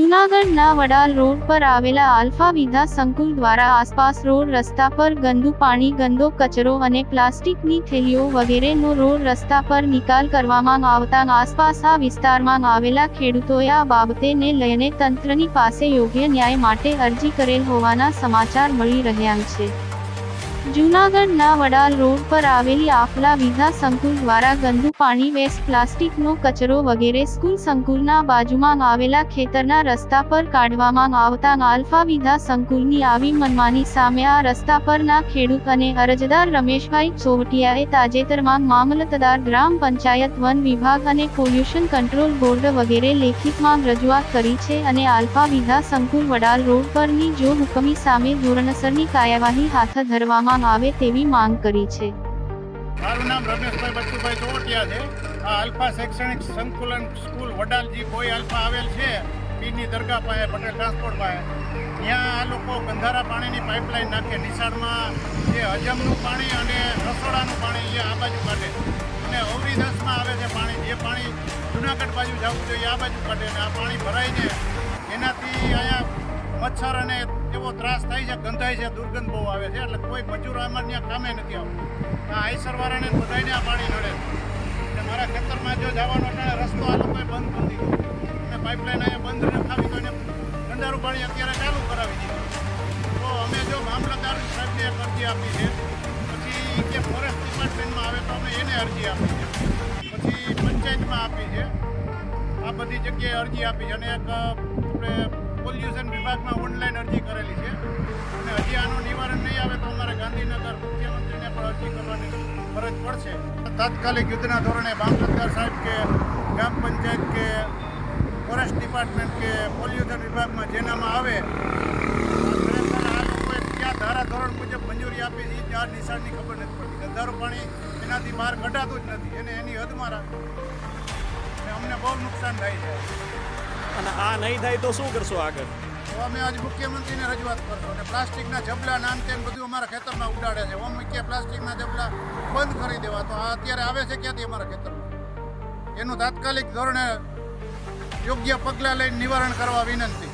જૂનાગઢના વડાલ રોડ પર આવેલા આલ્ફા વિધા સંકુલ દ્વારા આસપાસ રોડ રસ્તા પર ગંદુ પાણી, ગંદો કચરો અને પ્લાસ્ટિકની થેલીઓ વગેરેનો રોડ રસ્તા પર નિકાલ કરવામાં આવતા આસપાસ આ વિસ્તારમાં આવેલા ખેડૂતોએ આ બાબતેને લઈને તંત્રની પાસે યોગ્ય ન્યાય માટે અરજી કરેલ હોવાના સમાચાર મળી રહ્યા છે. જૂનાગઢના વડાલ રોડ પર આવેલી આફલા વિધા સંકુલ દ્વારા ગંદુ પાણી વેસ્ટ પ્લાસ્ટિકનો કચરો વગેરે સ્કૂલ સંકુલના બાજુમાં આવેલા ખેતરના રસ્તા પર કાઢવામાં આવતા આલ્ફા વિધા સંકુલની આવી મનમાની સામે આ રસ્તા પરના ખેડૂત અને અરજદાર રમેશભાઈ ચોવટિયાએ તાજેતરમાં મામલતદાર ગ્રામ પંચાયત વન વિભાગ અને પોલ્યુશન કંટ્રોલ બોર્ડ વગેરે લેખિતમાં રજૂઆત કરી છે અને આલ્ફા વિધા સંકુલ વડાલ રોડ પરની જો હુકમી સામે ધોરણસરની કાર્યવાહી હાથ ધરવામાં આવે તેવી માંગ કરી છે. મારું નામ રમેશભાઈ બચ્ચુભાઈ ચોટિયા છે. આ અલ્ફા શૈક્ષણિક સંકુલન સ્કૂલ વડાલજી કોઈ અલ્ફા આવેલ છે. પીની દરગાહ પાસે, પટેલ ટ્રાન્સપોર્ટ પાસે. ત્યાં આ લોકો ગંધારા પાણીની પાઇપલાઇન નાખે, નિશાળમાં જે હજમનું પાણી અને રસોડાનું પાણી એ આ બાજુ કાઢે. અને અવરીદાસમાં આવે છે પાણી, જે પાણી જુનાગઢ બાજુ જવું જોઈએ આ બાજુ કાઢે અને આ પાણી ભરાઈને એનાથી અહીંયા મચ્છર અને એવો ત્રાસ થાય છે, ગંધાય છે, દુર્ગંધ બહુ આવે છે. એટલે કોઈ મજૂર અમારે ત્યાં કામે નથી આવતું. આ આઈસરવાળાને બધાને આ પાણી નડે. છે મારા ખેતરમાં જો જવાનો ટાણે રસ્તો આ લોકોએ બંધ કરી દીધો. અને પાઇપલાઇન અહીંયા બંધ રખાવી તો એને ગંદારું પાણી અત્યારે ચાલુ કરાવી દીધું. તો અમે જો મામલતદાર સાહેબને અરજી આપી છે. પછી કે ફોરેસ્ટ ડિપાર્ટમેન્ટમાં આવે તો અમે એને અરજી આપી છે. પછી પંચાયતમાં આપી છે. આ બધી જગ્યાએ અરજી આપી છે. અને એક, આપણે પોલ્યુશન વિભાગમાં ઓનલાઈન અરજી કરેલી છે. અને હજી આનું નિવારણ નહીં આવે તો અમારે ગાંધીનગર મુખ્યમંત્રીને પણ અરજી કરવાની ફરજ પડશે. તાત્કાલિક યુદ્ધના ધોરણે મામલતદાર સાહેબ કે ગ્રામ પંચાયત કે ફોરેસ્ટ ડિપાર્ટમેન્ટ કે પોલ્યુશન વિભાગમાં જેનામાં આવે આ લોકોએ કયા મુજબ મંજૂરી આપી છે એ ચાર નિશાળની ખબર નથી પડતી. ગંધારું પાણી એનાથી બહાર કઢાતું જ નથી. એને એની હદમાં રાખે. અને અમને બહુ નુકસાન થાય છે. અને આ નહીં થાય તો શું કરશો આગળ? તો અમે આજ મુખ્યમંત્રીને રજૂઆત કરશો અને પ્લાસ્ટિકના જબલા નામ તેમ બધું અમારા ખેતરમાં ઉડાડે છે. ઓમ કે પ્લાસ્ટિકના જબલા બંધ કરી દેવા. તો આ અત્યારે આવે છે ક્યાંથી અમારા ખેતરમાં? એનું તાત્કાલિક ધોરણે યોગ્ય પગલાં લઈને નિવારણ કરવા વિનંતી.